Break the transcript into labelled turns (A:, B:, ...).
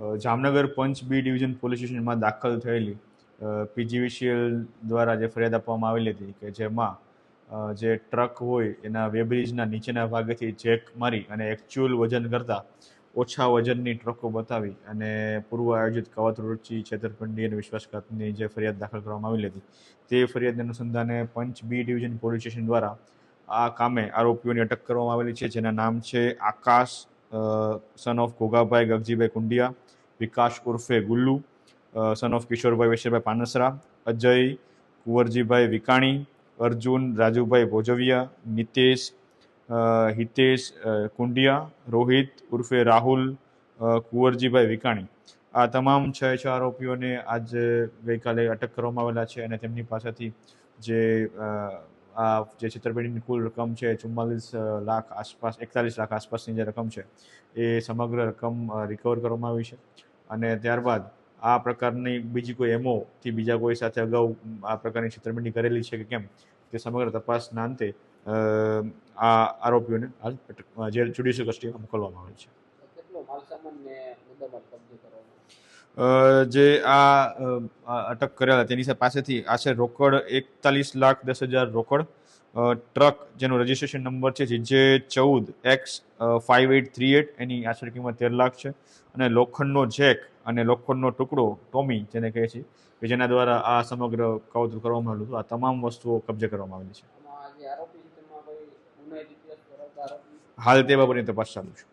A: Jamnagar Panch B division police સ્ટેશનમાં દાખલ થયેલી પીજીવીસીએલ દ્વારા જે ફરિયાદ આપવામાં આવેલી હતી કે જેમાં જે ટ્રક હોય એના વેબ્રિજના નીચેના ભાગેથી ચેક મારી અને એકચ્યુઅલ વજન કરતાં ઓછા વજનની ટ્રકો બતાવી અને પૂર્વ આયોજિત કવાતુરુચિ છેતરપિંડી અને વિશ્વાસઘાતની જે ફરિયાદ દાખલ કરવામાં આવેલી હતી, તે ફરિયાદને અનુસંધાને Panch B division police station દ્વારા આ કામે આરોપીઓની અટક કરવામાં આવેલી છે, જેના નામ છે આકાશ સન ઓફ ગોગાભાઈ ગગજીભાઈ કુંડિયા વિકાસ ઉર્ફે ગુલ્લુ સન ઓફ કિશોરભાઈ વૈશ્યભાઈ પાનસરા અજય કુંવરજીભાઈ વિકાણી અર્જુન રાજુભાઈ ભોજવિયા નિતેશ હિતેશ કુંડિયા રોહિત ઉર્ફે રાહુલ કુંવરજીભાઈ વિકાણી આ તમામ છ છ આરોપીઓને આજ ગઈકાલે અટક કરવામાં આવેલા છે અને તેમની પાસેથી જે અ, આ જે છેતરપિંડીની કુલ રકમ છે ચુમ્માલીસ લાખ આસપાસ, એકતાલીસ લાખ આસપાસની જે રકમ છે, એ સમગ્ર રકમ રિકવર કરવામાં આવી છે. અને ત્યારબાદ આ પ્રકારની બીજી કોઈ એમોથી બીજા કોઈ સાથે અગાઉ આ પ્રકારની છેતરપિંડી કરેલી છે કે કેમ, તે સમગ્ર તપાસના અંતે આ આરોપીઓને હાલ જેલ જ્યુડિશિયલ કસ્ટડીમાં મોકલવામાં આવે છે. જે આ અટક કરેલા તેની પાસેથી આશરે રોકડ એકતાલીસ લાખ દસ હજાર રોકડ ટ્રક જેનો રજિસ્ટ્રેશન નંબર છે જે ચૌદ X five eight three eight એની આશરે કિંમત તેર લાખ છે. અને લોખંડનો જેક અને લોખંડનો ટુકડો ટોમી જેને કહે છે કે જેના દ્વારા આ સમગ્ર કાવતરું કરવામાં આવેલું હતું. આ તમામ વસ્તુઓ કબજે કરવામાં આવેલી છે. હાલ તે બાબતની તપાસ ચાલુ છે.